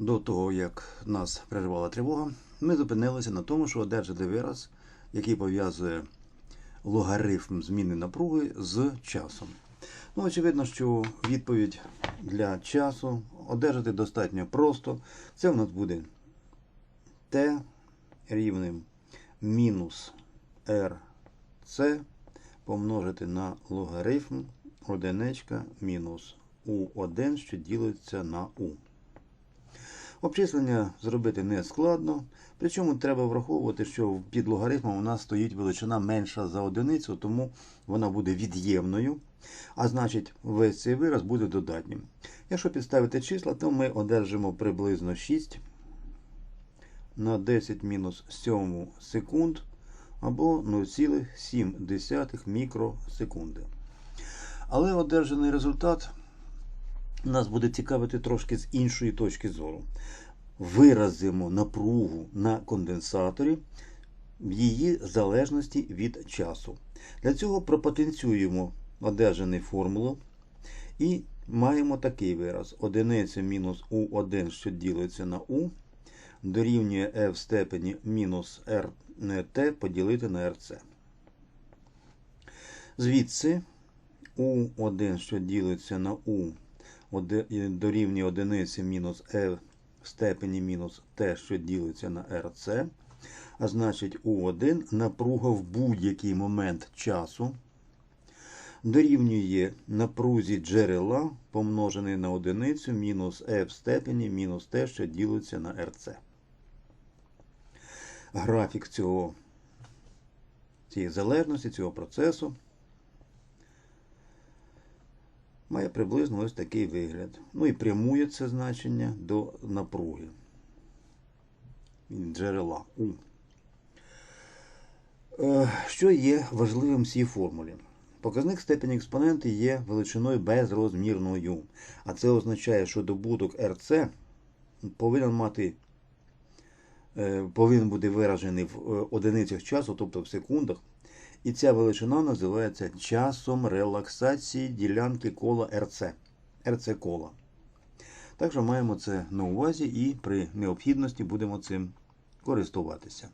До того, як нас перервала тривога, ми зупинилися на тому, що одержати вираз, який пов'язує логарифм зміни напруги з часом. Ну, очевидно, що відповідь для часу одержати достатньо просто. Це в нас буде t рівним мінус rc помножити на логарифм одиничка мінус u1, що ділиться на u. Обчислення зробити не складно, причому треба враховувати, що під логарифмом у нас стоїть величина менша за одиницю, тому вона буде від'ємною, а значить весь цей вираз буде додатнім. Якщо підставити числа, то ми одержимо приблизно 6 на 10 мінус 7 секунд або 0,7 мікросекунди. Але одержаний результат нас буде цікавити трошки з іншої точки зору. Виразимо напругу на конденсаторі в її залежності від часу. Для цього пропотенціюємо одержану формулу і маємо такий вираз: одиниця мінус У1, що ділиться на У, дорівнює F в степені мінус RT поділити на RC. Звідси У1, що ділиться на У, дорівнює одиниці мінус e в степені мінус t, що ділиться на rc. А значить, U1 напруга в будь-який момент часу дорівнює напрузі джерела, помножений на одиницю мінус e в степені мінус t, що ділиться на rc. Графік цього, цієї залежності, цього процесу має приблизно ось такий вигляд. Ну і прямує це значення до напруги джерела У. Е, Що є важливим в цій формулі? Показник степені експоненти є величиною безрозмірною. А це означає, що добуток РЦ повинен мати, е, повинен бути виражений в е, одиницях часу, тобто в секундах. І ця величина називається часом релаксації ділянки кола РЦ. РЦ кола. Так що маємо це на увазі і при необхідності будемо цим користуватися.